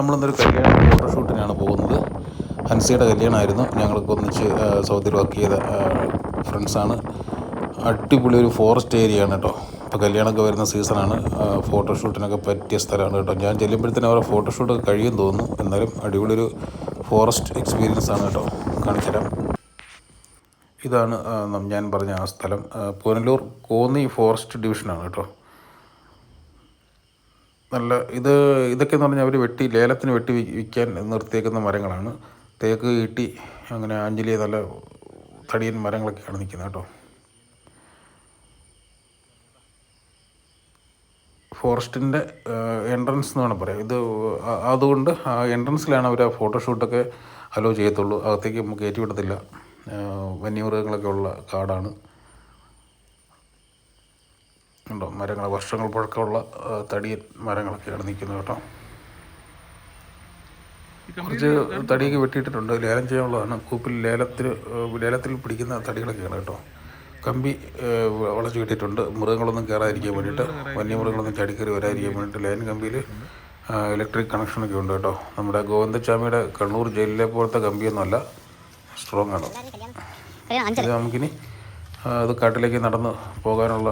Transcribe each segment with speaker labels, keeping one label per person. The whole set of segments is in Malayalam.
Speaker 1: നമ്മളിന്നൊരു കല്യാണ ഫോട്ടോഷൂട്ടിനാണ് പോകുന്നത്. ഹൻസിയുടെ കല്യാണമായിരുന്നു. ഞങ്ങൾക്ക് ഒന്നിച്ച് സൗദിയിൽ വർക്ക് ചെയ്ത ഫ്രണ്ട്സാണ് അടിപൊളി ഒരു ഫോറസ്റ്റ് ഏരിയ ആണ് കേട്ടോ ഇപ്പോൾ കല്യാണമൊക്കെ വരുന്ന സീസണാണ് ഫോട്ടോഷൂട്ടിനൊക്കെ പറ്റിയ സ്ഥലമാണ് കേട്ടോ ഞാൻ ചെല്ലുമ്പോഴത്തേനും അവരുടെ ഫോട്ടോഷൂട്ടൊക്കെ കഴിയും തോന്നുന്നു. എന്നാലും അടിപൊളി ഒരു ഫോറസ്റ്റ് എക്സ്പീരിയൻസ് ആണ് കേട്ടോ കാണിച്ചുതരാം. ഇതാണ് ഞാൻ പറഞ്ഞ ആ സ്ഥലം. പുനലൂർ കോന്നി ഫോറസ്റ്റ് ഡിവിഷനാണ് കേട്ടോ നല്ല ഇത് ഇതൊക്കെ എന്ന് പറഞ്ഞാൽ അവർ വെട്ടി ലേലത്തിന് വെട്ടി വിൽക്കാൻ നിർത്തിയേക്കുന്ന മരങ്ങളാണ്. തേക്ക് ഈട്ടി അങ്ങനെ ആഞ്ചലിയ നല്ല തടിയൻ മരങ്ങളൊക്കെയാണ് നിൽക്കുന്നത് കേട്ടോ. ഫോറസ്റ്റിന്റെ എൻട്രൻസ് എന്ന് വേണം പറയാം. ഇത് അതുകൊണ്ട് ആ എൻട്രൻസിലാണ് അവർ ആ ഫോട്ടോഷൂട്ടൊക്കെ അലോ ചെയ്യത്തുള്ളൂ. അകത്തേക്ക് നമുക്ക് കയറ്റി വിടത്തില്ല വന്യമൃഗങ്ങളൊക്കെ ഉള്ള കാടാണ്. ഉണ്ടോ? മരങ്ങൾ വർഷങ്ങൾ പഴക്കമുള്ള തടിയൻ മരങ്ങളൊക്കെയാണ് നിൽക്കുന്നത് കേട്ടോ. കുറച്ച് തടിയൊക്കെ വെട്ടിയിട്ടിട്ടുണ്ട്. ലേലം ചെയ്യാനുള്ളതാണ്. കൂപ്പിൽ ലേലത്തിൽ ലേലത്തിൽ പിടിക്കുന്ന തടികളൊക്കെയാണ് കേട്ടോ. കമ്പി വളച്ചു കെട്ടിയിട്ടുണ്ട്. മൃഗങ്ങളൊന്നും കയറാതിരിക്കാൻ വേണ്ടിയിട്ട് വന്യമൃഗങ്ങളൊന്നും ചടിക്കറി വരാതിരിക്കാൻ വേണ്ടിയിട്ട് ലൈൻ കമ്പിയിൽ ഇലക്ട്രിക് കണക്ഷനൊക്കെ ഉണ്ട് കേട്ടോ. നമ്മുടെ ഗോവിന്ദച്ചാമിയുടെ കണ്ണൂർ ജയിലിലെ പോലത്തെ കമ്പിയൊന്നുമല്ല. സ്ട്രോങ് ആണ് ഇത് നമുക്കിനി അത് കാട്ടിലേക്ക് നടന്ന് പോകാനുള്ള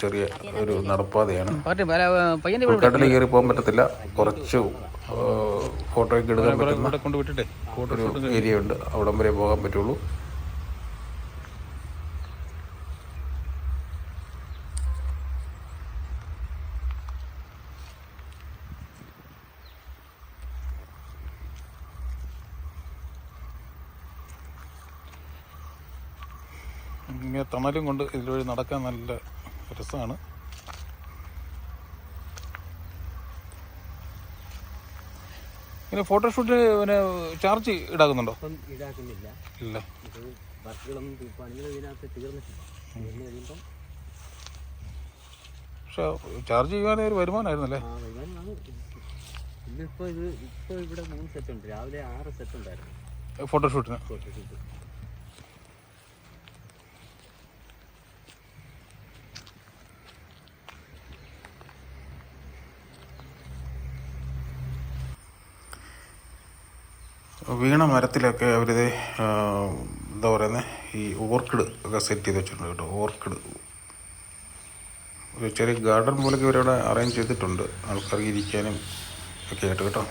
Speaker 1: ചെറിയ ഒരു നടപ്പാതയാണ്. കാട്ടിലേക്ക് കയറി പോകാൻ പറ്റത്തില്ല. കുറച്ച് ഫോട്ടോയ്ക്ക് എടുക്കാൻ പറ്റുന്ന ഒരു ഏരിയ ഉണ്ട്. അവിടം വരെ പോകാൻ പറ്റുള്ളൂ. ഇങ്ങനെ തണലും കൊണ്ട് ഇതിലൂടെ നടക്കാൻ നല്ല രസമാണ്. ഇങ്ങനെ ഫോട്ടോഷൂട്ട് പിന്നെ ചാർജ് ഈടാക്കുന്നുണ്ടോ ഇല്ല.
Speaker 2: വർക്കുകളൊന്നും പണികൾ ഇതിനകത്ത് തീർന്നിട്ടില്ല.
Speaker 1: പക്ഷെ ചാർജ് ചെയ്യാനേ ഒരു വരുമാനമായിരുന്നല്ലേ
Speaker 2: ഇന്നിപ്പോൾ ഇത് ഇപ്പോൾ ഇവിടെ മൂന്ന് സെറ്റ് ഉണ്ട്. രാവിലെ ആറ് സെറ്റ് ഉണ്ടായിരുന്നു.
Speaker 1: ഫോട്ടോഷൂട്ടിന്
Speaker 2: ഫോട്ടോഷൂട്ട്
Speaker 1: വീണ മരത്തിലൊക്കെ അവർ എന്താ പറയുന്നത് ഈ ഓർക്കിഡ് ഒക്കെ സെറ്റ് ചെയ്ത് വെച്ചിട്ടുണ്ട് കേട്ടോ ഓർക്കിഡ്. ഒരു ചെറിയ ഗാർഡൻ പോലൊക്കെ ഇവരവിടെ അറേഞ്ച് ചെയ്തിട്ടുണ്ട്. ആൾക്കാർക്ക് ഇരിക്കാനും ഒക്കെ ആയിട്ട് കേട്ടോ.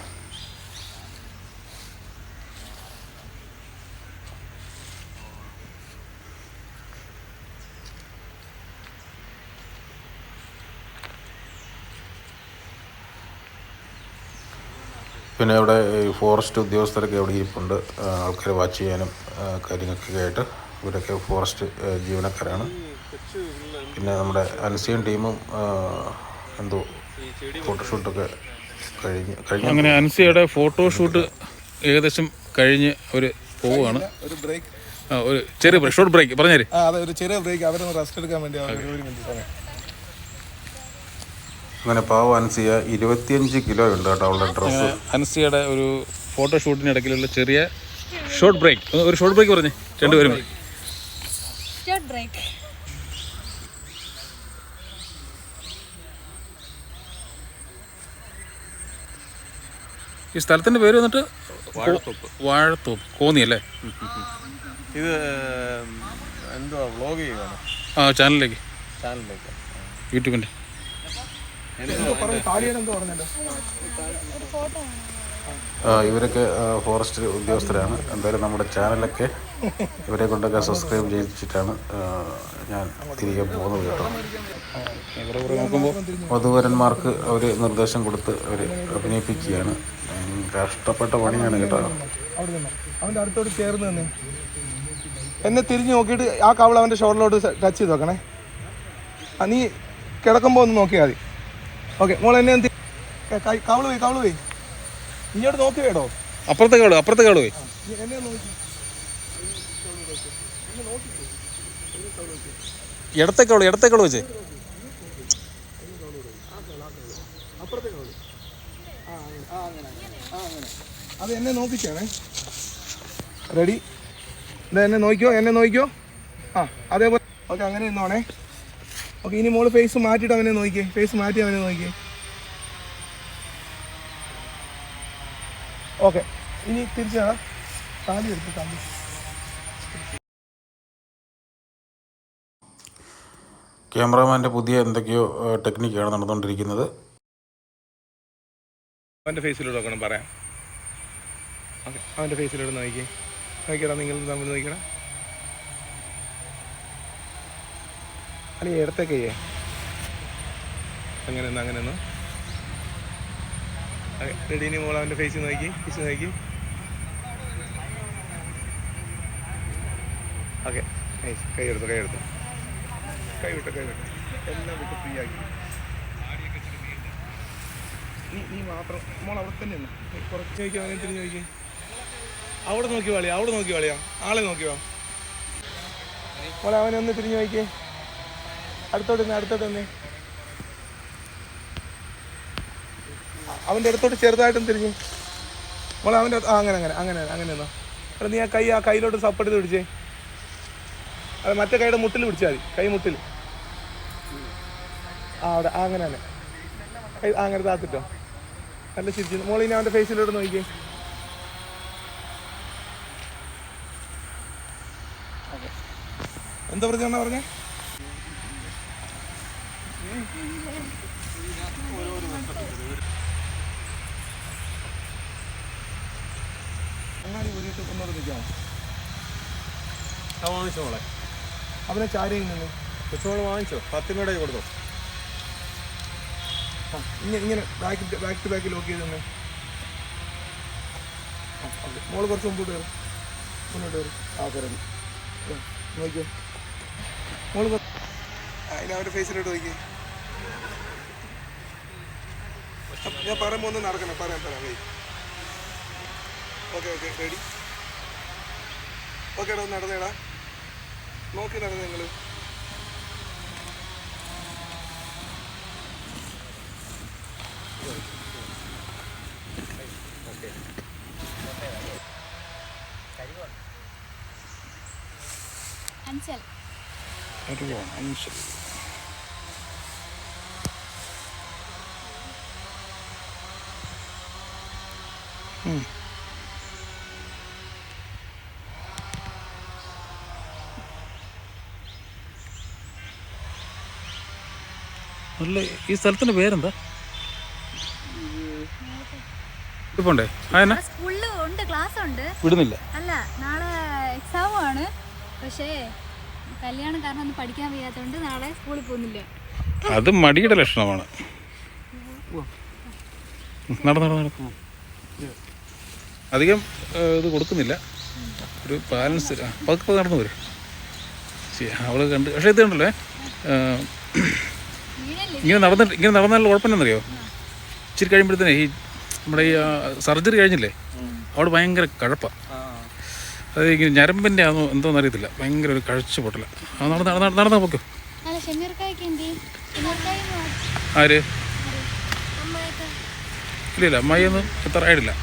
Speaker 1: പിന്നെ അവിടെ ഈ ഫോറസ്റ്റ് ഉദ്യോഗസ്ഥരൊക്കെ അവിടെ ഇരിപ്പുണ്ട്. ആൾക്കാർ വാച്ച് ചെയ്യാനും കാര്യങ്ങൾക്കൊക്കെ ആയിട്ട് ഇവരൊക്കെ ഫോറസ്റ്റ് ജീവനക്കാരാണ്. പിന്നെ നമ്മുടെ അൻസിയൻ ടീമും എന്തോ ഫോട്ടോഷൂട്ടൊക്കെ കഴിഞ്ഞ് കഴിഞ്ഞ.
Speaker 3: അങ്ങനെ അൻസിയുടെ ഫോട്ടോഷൂട്ട് ഏകദേശം കഴിഞ്ഞ് അവർ പോവുകയാണ്.
Speaker 4: ഒരു ബ്രേക്ക്
Speaker 3: ആ, ഒരു ചെറിയ ഷോർട്ട് ബ്രേക്ക്
Speaker 4: പറഞ്ഞേ അതെ ഒരു ചെറിയ ബ്രേക്ക് അവരൊന്ന് റെസ്റ്റ് എടുക്കാൻ വേണ്ടി അവർ ഒരു മിനിറ്റ് സമയം.
Speaker 1: അങ്ങനെ പാവ അൻസിയ ഇരുപത്തിയഞ്ച് കിലോ ഉണ്ട് കേട്ടോ അവളുടെ ഡ്രസ്സ്
Speaker 3: അൻസിയുടെ ഒരു ഫോട്ടോഷൂട്ടിന് ഇടയ്ക്കിലുള്ള ചെറിയ ഷോർട്ട് ബ്രേക്ക് ഒരു ഷോർട്ട് ബ്രേക്ക് പറഞ്ഞു രണ്ടുപേരും. ഈ സ്ഥലത്തിന്റെ പേര് വന്നിട്ട് വാഴത്തോപ്പ്. കോന്നി അല്ലേ?
Speaker 4: ഇത് എന്തുവാ വ്ലോഗ് ചെയ്യുവാണ്?
Speaker 3: ആ ചാനലിലേക്ക്
Speaker 4: ചാനലിലേക്ക്
Speaker 3: യൂട്യൂബിന്റെ.
Speaker 1: ഇവരൊക്കെ ഫോറസ്റ്റ് ഉദ്യോഗസ്ഥരാണ്. എന്തായാലും നമ്മുടെ ചാനലൊക്കെ ഇവരെ കൊണ്ടൊക്കെ സബ്സ്ക്രൈബ് ചെയ്തിട്ടാണ് ഞാൻ തിരികെ പോകുന്നത് കേട്ടോ. വധുവരന്മാർക്ക് അവർ നിർദ്ദേശം കൊടുത്ത് അവർ അഭിനയിപ്പിക്കുകയാണ്. കഷ്ടപ്പെട്ട പണിയാണ് കേട്ടോ.
Speaker 4: അവന്റെ അടുത്തോട്ട് ചേർന്ന് തന്നെ. എന്നെ തിരിഞ്ഞ് നോക്കിയിട്ട് ആ കവൾ അവന്റെ ഷോളിലോട്ട് ടച്ച് ചെയ്ത് വെക്കണേ. ആ നീ കിടക്കുമ്പോൾ ഒന്ന് നോക്കിയാൽ മതി. ഓക്കെ മോൾ എന്നെ എന്ത് കവൾ പോയി കവൾ പോയി. ഇങ്ങോട്ട് നോക്കി വേടോ.
Speaker 3: അപ്പുറത്തെ കവൾ അപ്പുറത്തെ കവൾ പോയി.
Speaker 4: എന്നെ നോക്കി.
Speaker 3: ഇടത്തെ കാൾ ഇടത്തെ കാൾ വെച്ചേ.
Speaker 4: അത് എന്നെ നോക്കിച്ചാണേ. റെഡി എന്താ എന്നെ നോക്കിയോ എന്നെ നോക്കിയോ ആ അതേപോലെ ഓക്കെ അങ്ങനെ നിന്നോണേ. ഓക്കെ ഇനി മോൾ ഫേസ് മാറ്റിയിട്ട് അവനെ നോക്കിയേ ഫേസ് മാറ്റി അവനെ നോക്കിയേ ഓക്കെ ഇനി തിരിച്ചാ താലി എടുത്ത് താലി.
Speaker 1: ക്യാമറമാന്റെ പുതിയ എന്തൊക്കെയോ ടെക്നിക്കാണ് നടന്നുകൊണ്ടിരിക്കുന്നത്.
Speaker 4: അവന്റെ ഫേസിലൂടെ നോക്കണം പറയാം. ഓക്കെ അവന്റെ ഫേസിലൂടെ നോക്കിയേ നോക്കിയടാ നിങ്ങൾ തമ്മിൽ നോക്കിയടാ അല്ല എടുത്തേക്കയ്യേ അങ്ങനെ ഒന്ന് അങ്ങനെ ഒന്ന് റെഡീനി മോൾ അവന്റെ ഫേസ് നോക്കി ഫേസ് നോക്കി. ഓക്കെ കൈ എടുത്തു കൈ എടുത്തു കൈ വിട്ടു കൈ വിട്ടു എല്ലാം വിട്ട് ഫ്രീ ആക്കി. നീ നീ മാത്രം മോൾ അവിടെ തന്നെ നീ കുറച്ച് നോക്കി അവനെ തിരിഞ്ഞ് നോക്കി അവിടെ നോക്കി വാളിയാ അവിടെ നോക്കി വാളിയാ ആളെ നോക്കിയോ മോളെ അവനെ ഒന്ന് തിരിഞ്ഞ് നോക്കി അടുത്തോട്ട് നിന്ന് അടുത്തോട്ട് നിന്ന്. അവന്റെ അടുത്തോട്ട് ചെറുതായിട്ടും തിരിഞ്ഞു. മോളെ അവന്റെ അങ്ങനെ അങ്ങനെ അങ്ങനെ അങ്ങനെ എന്നാ നീ ആ കൈ ആ കയ്യിലോട്ട് സപ്പോർട്ട് ചെയ്ത് പിടിച്ചേ. അത് മറ്റേ കൈയുടെ മുട്ടിൽ പിടിച്ചാൽ മതി. കൈ മുട്ടിൽ. ആ അവിടെ അങ്ങനെ തന്നെ. കൈ അങ്ങനെ താത്തിട്ടോ. നല്ല ചിരിച്ചു മോളിനെ അവന്റെ ഫേസിലോട്ട് നോക്കിക്കേ. എന്താ പറഞ്ഞ പറഞ്ഞേ? ഒന്നോട് നിൽക്കാമോ
Speaker 2: വാങ്ങിച്ചോ മോളെ.
Speaker 4: അവനെ ചാരി നിന്ന്.
Speaker 2: കൊച്ചുമോൾ വാങ്ങിച്ചോ? പത്തിനോടെ കൊടുത്തോ.
Speaker 4: ഇങ്ങനെ ഇങ്ങനെ back back to back lock ചെയ്ത് തന്നെ മോൾ കുറച്ച് മുമ്പോട്ട് കയറും. മുന്നോട്ട് കയറും. ആ കയറി. നോക്കിയോ മോൾ അതിനവരുടെ ഫേസിലോട്ട് നോക്കിയേ ഞാൻ പറയുമ്പോൾ ഒന്ന് നടക്കണം പറയാം പറയാം. Okay okay. റെഡി ഓക്കെ എടാ ഒന്ന് നടന്നേടാ. നോക്കി നടന്നു അഞ്ചൽ
Speaker 5: അഞ്ചൽ
Speaker 3: നല്ല ഈ സ്ഥലത്തിന്റെ പേരെന്താ? ഇപ്പോണ്ടേ ആ എന്നാ
Speaker 5: സ്കൂളിൽ ഉണ്ട് ക്ലാസ് ഉണ്ട്.
Speaker 3: വിടുന്നില്ല.
Speaker 5: അല്ല നാളെ എക്സാം ആണ്. പക്ഷേ കല്യാണം കാരണം ഒന്നും പഠിക്കാൻ വയ്യാത്തതുകൊണ്ട് നാളെ സ്കൂളിൽ പോകുന്നില്ല.
Speaker 3: അത് മടിയുടെ ലക്ഷണമാണ്. നടന്നു നടന്നു അധികം ഇത് കൊടുക്കുന്നില്ല. ഒരു ബാലൻസ് പതുക്കെ നടന്നു വരും. അവൾ കണ്ട് പക്ഷേ ഇത് കണ്ടല്ലേ ഇങ്ങനെ നടന്നിട്ട് ഇങ്ങനെ നടന്നാൽ കുഴപ്പമെന്നറിയോ ഇച്ചിരി കഴിയുമ്പോഴത്തേനെ ഈ നമ്മുടെ ഈ സർജറി കഴിഞ്ഞില്ലേ? അവിടെ ഭയങ്കര കഴപ്പാണ് അത് ഇങ്ങനെ ഞരമ്പിന്റെ ആണോ എന്തോന്ന് അറിയത്തില്ല. ഭയങ്കര ഒരു കഴിച്ചു പൊട്ടല. അത് നടന്ന് നടന്ന് നടന്നാ പൊക്കും ആര് ഇല്ല ഇല്ല അമ്മായി ഒന്നും എത്ര ആയിട്ടില്ല.